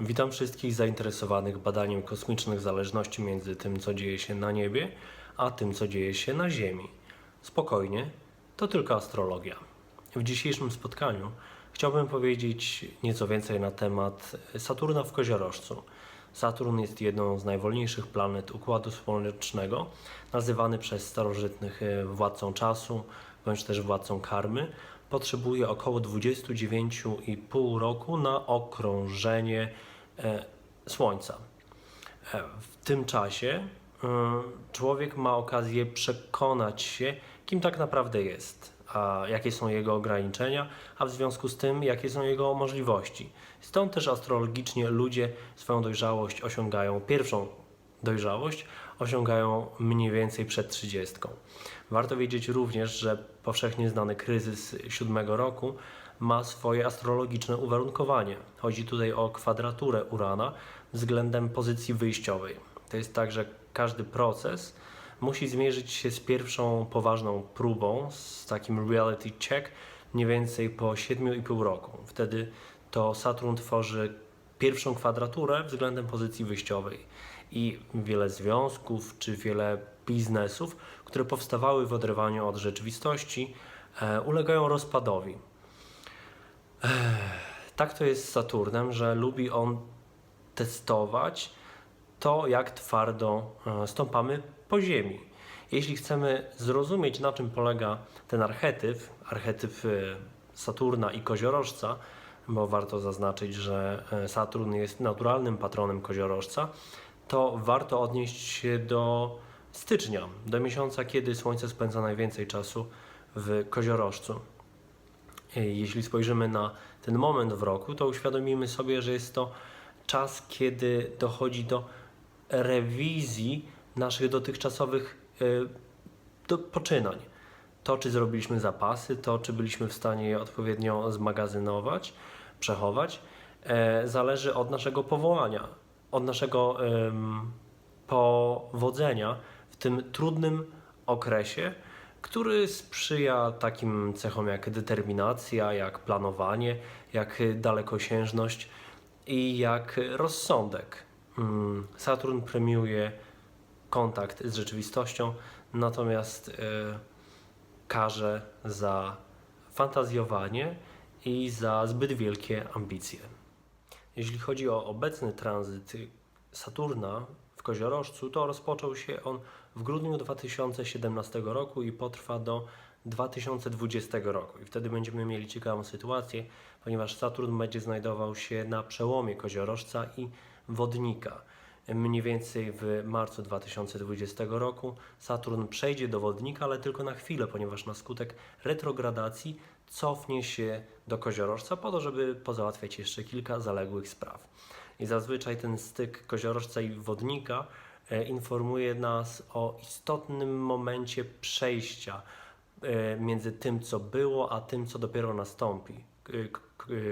Witam wszystkich zainteresowanych badaniem kosmicznych zależności między tym, co dzieje się na niebie, a tym, co dzieje się na Ziemi. Spokojnie, to tylko astrologia. W dzisiejszym spotkaniu chciałbym powiedzieć nieco więcej na temat Saturna w Koziorożcu. Saturn jest jedną z najwolniejszych planet Układu Słonecznego, nazywany przez starożytnych władcą czasu, bądź też władcą karmy. Potrzebuje około 29,5 roku na okrążenie e, Słońca. E, W tym czasie e, człowiek ma okazję przekonać się, kim tak naprawdę jest, a jakie są jego ograniczenia, a w związku z tym, jakie są jego możliwości. Stąd też astrologicznie ludzie swoją dojrzałość osiągają, pierwszą dojrzałość osiągają mniej więcej przed 30. Warto wiedzieć również, że powszechnie znany kryzys siódmego roku ma swoje astrologiczne uwarunkowanie. Chodzi tutaj o kwadraturę Urana względem pozycji wyjściowej. To jest tak, że każdy proces musi zmierzyć się z pierwszą poważną próbą, z takim reality check, mniej więcej po 7,5 roku. Wtedy to Saturn tworzy pierwszą kwadraturę względem pozycji wyjściowej. I wiele związków czy wiele biznesów, które powstawały w oderwaniu od rzeczywistości, e, ulegają rozpadowi. Ech, tak to jest z Saturnem, że lubi on testować to, jak twardo e, stąpamy po ziemi. Jeśli chcemy zrozumieć, na czym polega ten archetyp, archetyp e, Saturna i koziorożca, bo warto zaznaczyć, że e, Saturn jest naturalnym patronem koziorożca, to warto odnieść się do stycznia, do miesiąca, kiedy Słońce spędza najwięcej czasu w koziorożcu. E, Jeśli spojrzymy na ten moment w roku, to uświadomimy sobie, że jest to czas, kiedy dochodzi do rewizji naszych dotychczasowych e, do poczynań. To, czy zrobiliśmy zapasy, to, czy byliśmy w stanie je odpowiednio zmagazynować, przechować, e, zależy od naszego powołania, od naszego powodzenia w tym trudnym okresie, który sprzyja takim cechom jak determinacja, jak planowanie, jak dalekosiężność i jak rozsądek. Mm, Saturn premiuje kontakt z rzeczywistością, natomiast e, karze za fantazjowanie i za zbyt wielkie ambicje. Jeśli chodzi o obecny tranzyt Saturna w Koziorożcu, to rozpoczął się on w grudniu 2017 roku i potrwa do 2020 roku. I wtedy będziemy mieli ciekawą sytuację, ponieważ Saturn będzie znajdował się na przełomie Koziorożca i Wodnika. Mniej więcej w marcu 2020 roku Saturn przejdzie do Wodnika, ale tylko na chwilę, ponieważ na skutek retrogradacji cofnie się do Koziorożca po to, żeby pozałatwiać jeszcze kilka zaległych spraw. I zazwyczaj ten styk Koziorożca i Wodnika e, informuje nas o istotnym momencie przejścia e, między tym, co było, a tym, co dopiero nastąpi.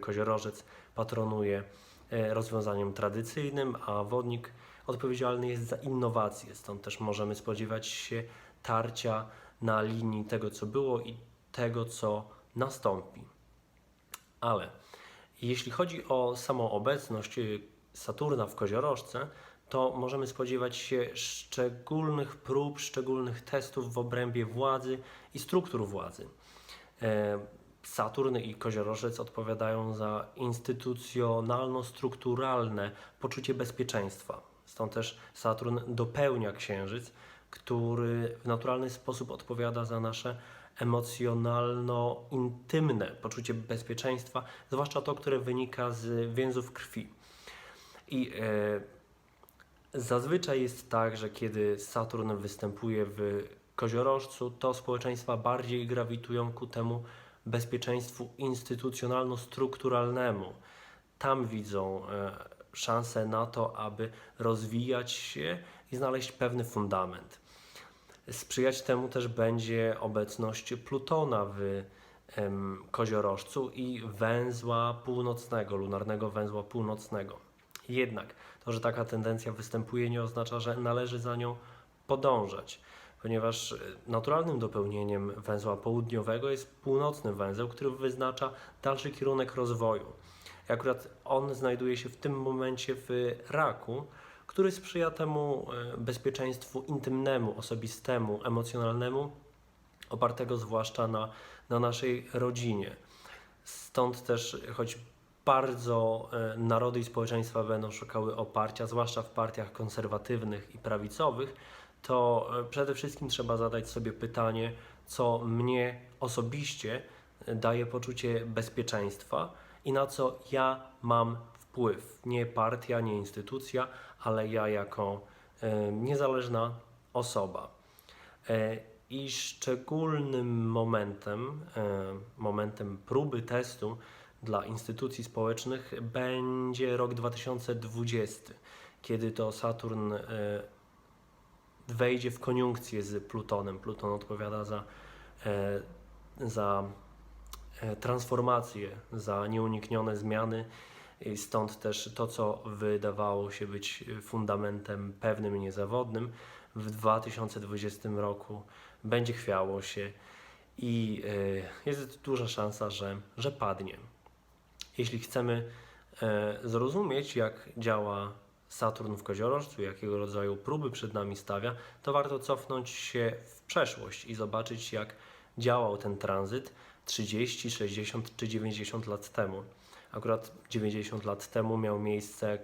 Koziorożec patronuje e, rozwiązaniem tradycyjnym, a wodnik odpowiedzialny jest za innowacje. Stąd też możemy spodziewać się tarcia na linii tego, co było i tego, co nastąpi. Ale jeśli chodzi o samą obecność y, Saturna w Koziorożce, to możemy spodziewać się szczególnych prób, szczególnych testów w obrębie władzy i struktur władzy. E, Saturn i Koziorożec odpowiadają za instytucjonalno-strukturalne poczucie bezpieczeństwa. Stąd też Saturn dopełnia Księżyc, który w naturalny sposób odpowiada za nasze emocjonalno-intymne poczucie bezpieczeństwa, zwłaszcza to, które wynika z więzów krwi. I e, zazwyczaj jest tak, że kiedy Saturn występuje w koziorożcu, to społeczeństwa bardziej grawitują ku temu bezpieczeństwu instytucjonalno-strukturalnemu. Tam widzą e, szansę na to, aby rozwijać się i znaleźć pewny fundament. Sprzyjać temu też będzie obecność Plutona w em, koziorożcu i węzła północnego, lunarnego węzła północnego. Jednak to, że taka tendencja występuje, nie oznacza, że należy za nią podążać, ponieważ e, naturalnym dopełnieniem węzła południowego jest północny węzeł, który wyznacza dalszy kierunek rozwoju. I akurat on znajduje się w tym momencie w raku, który sprzyja temu e, bezpieczeństwu intymnemu, osobistemu, emocjonalnemu, opartego zwłaszcza na, na naszej rodzinie. Stąd też, choć bardzo e, narody i społeczeństwa będą szukały oparcia, zwłaszcza w partiach konserwatywnych i prawicowych, to e, przede wszystkim trzeba zadać sobie pytanie, co mnie osobiście daje poczucie bezpieczeństwa i na co ja mam wpływ. Nie partia, nie instytucja, ale ja jako e, niezależna osoba. E, I szczególnym momentem, e, momentem próby testu dla instytucji społecznych będzie rok 2020, kiedy to Saturn wejdzie w koniunkcję z Plutonem. Pluton odpowiada za, za transformacje, za nieuniknione zmiany. I stąd też to, co wydawało się być fundamentem pewnym i niezawodnym, w 2020 roku będzie chwiało się i e, jest duża szansa, że, że padnie. Jeśli chcemy zrozumieć, jak działa Saturn w koziorożcu, jakiego rodzaju próby przed nami stawia, to warto cofnąć się w przeszłość i zobaczyć, jak działał ten tranzyt 30, 60 czy 90 lat temu. Akurat 90 lat temu miał miejsce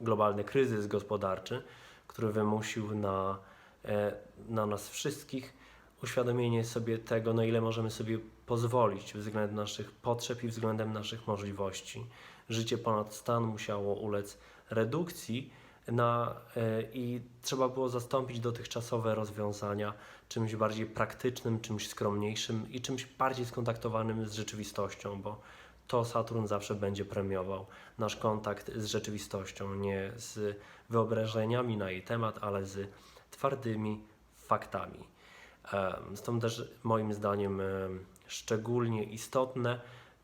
globalny kryzys gospodarczy, który wymusił na, e, na nas wszystkich uświadomienie sobie tego, na ile możemy sobie pozwolić względem naszych potrzeb i względem naszych możliwości. Życie ponad stan musiało ulec redukcji na, e, i trzeba było zastąpić dotychczasowe rozwiązania czymś bardziej praktycznym, czymś skromniejszym i czymś bardziej skontaktowanym z rzeczywistością, bo to Saturn zawsze będzie premiował nasz kontakt z rzeczywistością, nie z wyobrażeniami na jej temat, ale z twardymi faktami. Stąd też moim zdaniem em, szczególnie istotne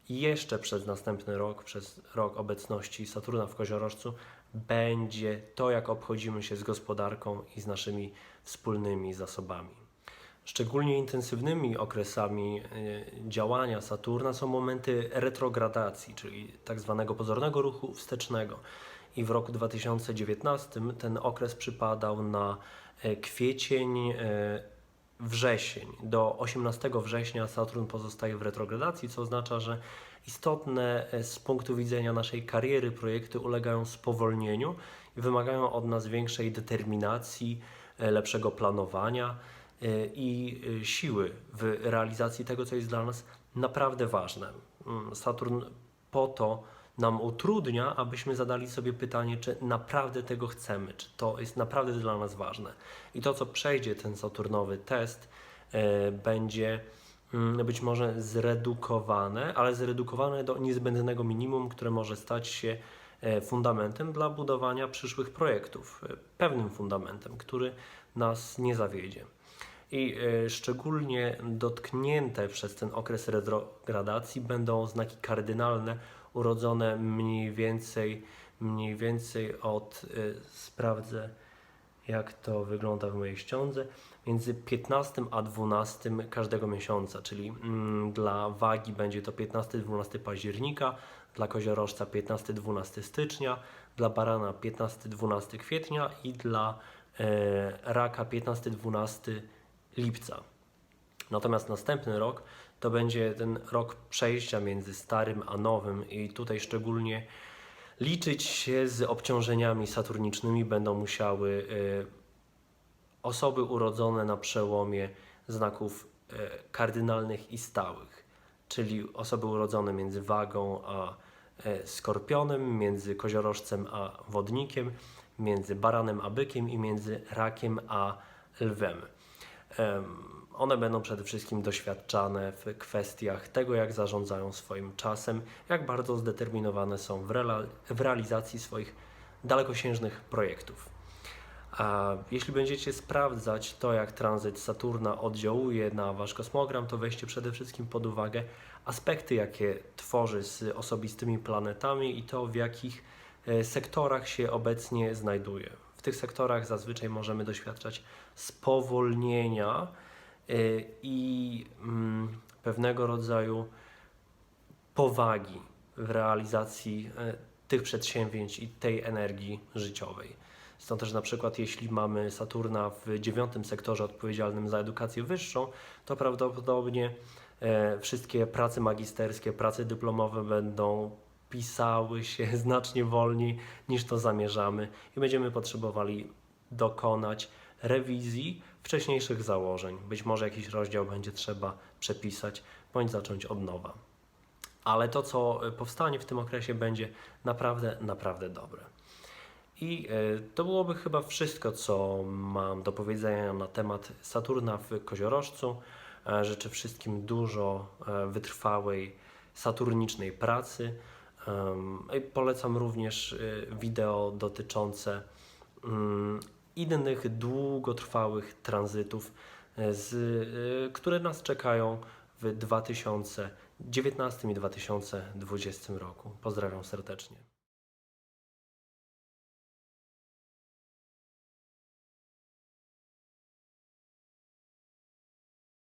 jeszcze przez następny rok, przez rok obecności Saturna w Koziorożcu, będzie to, jak obchodzimy się z gospodarką i z naszymi wspólnymi zasobami. Szczególnie intensywnymi okresami y, działania Saturna są momenty retrogradacji, czyli tak zwanego pozornego ruchu wstecznego. I w roku 2019 ten okres przypadał na e, kwiecień, e, wrzesień. Do 18 września Saturn pozostaje w retrogradacji, co oznacza, że istotne e, z punktu widzenia naszej kariery projekty ulegają spowolnieniu i wymagają od nas większej determinacji, e, lepszego planowania e, i e, siły w realizacji tego, co jest dla nas naprawdę ważne. Mm, Saturn po to nam utrudnia, abyśmy zadali sobie pytanie, czy naprawdę tego chcemy, czy to jest naprawdę dla nas ważne. I to, co przejdzie ten Saturnowy test, e, będzie mm, być może zredukowane, ale zredukowane do niezbędnego minimum, które może stać się e, fundamentem dla budowania przyszłych projektów. E, Pewnym fundamentem, który nas nie zawiedzie. I e, szczególnie dotknięte przez ten okres retrogradacji będą znaki kardynalne urodzone mniej więcej, mniej więcej od, e, sprawdzę jak to wygląda w mojej ściądze, między 15 a 12 każdego miesiąca, czyli mm, dla wagi będzie to 15-12 października, dla koziorożca 15-12 stycznia, dla barana 15-12 kwietnia i dla e, raka 15-12 lipca. Natomiast następny rok to będzie ten rok przejścia między starym a nowym, i tutaj szczególnie liczyć się z obciążeniami saturnicznymi będą musiały y, osoby urodzone na przełomie znaków y, kardynalnych i stałych, czyli osoby urodzone między wagą a y, skorpionem, między koziorożcem a wodnikiem, między baranem a bykiem i między rakiem a lwem. Em, One będą przede wszystkim doświadczane w kwestiach tego, jak zarządzają swoim czasem, jak bardzo zdeterminowane są w realizacji swoich dalekosiężnych projektów. A jeśli będziecie sprawdzać to, jak tranzyt Saturna oddziałuje na wasz kosmogram, to weźcie przede wszystkim pod uwagę aspekty, jakie tworzy z osobistymi planetami i to, w jakich e, sektorach się obecnie znajduje. W tych sektorach zazwyczaj możemy doświadczać spowolnienia y, i mm, pewnego rodzaju powagi w realizacji e, tych przedsięwzięć i tej energii życiowej. Stąd też na przykład jeśli mamy Saturna w dziewiątym sektorze odpowiedzialnym za edukację wyższą, to prawdopodobnie e, wszystkie prace magisterskie, prace dyplomowe będą pisały się znacznie wolniej niż to zamierzamy i będziemy potrzebowali dokonać rewizji wcześniejszych założeń. Być może jakiś rozdział będzie trzeba przepisać bądź zacząć od nowa. Ale to, co e, powstanie w tym okresie, będzie naprawdę, naprawdę dobre. I e, to byłoby chyba wszystko, co mam do powiedzenia na temat Saturna w Koziorożcu. E, Życzę wszystkim dużo e, wytrwałej saturnicznej pracy. I Polecam również wideo dotyczące mm, innych długotrwałych tranzytów, z, które nas czekają w 2019 i 2020 roku. Pozdrawiam serdecznie.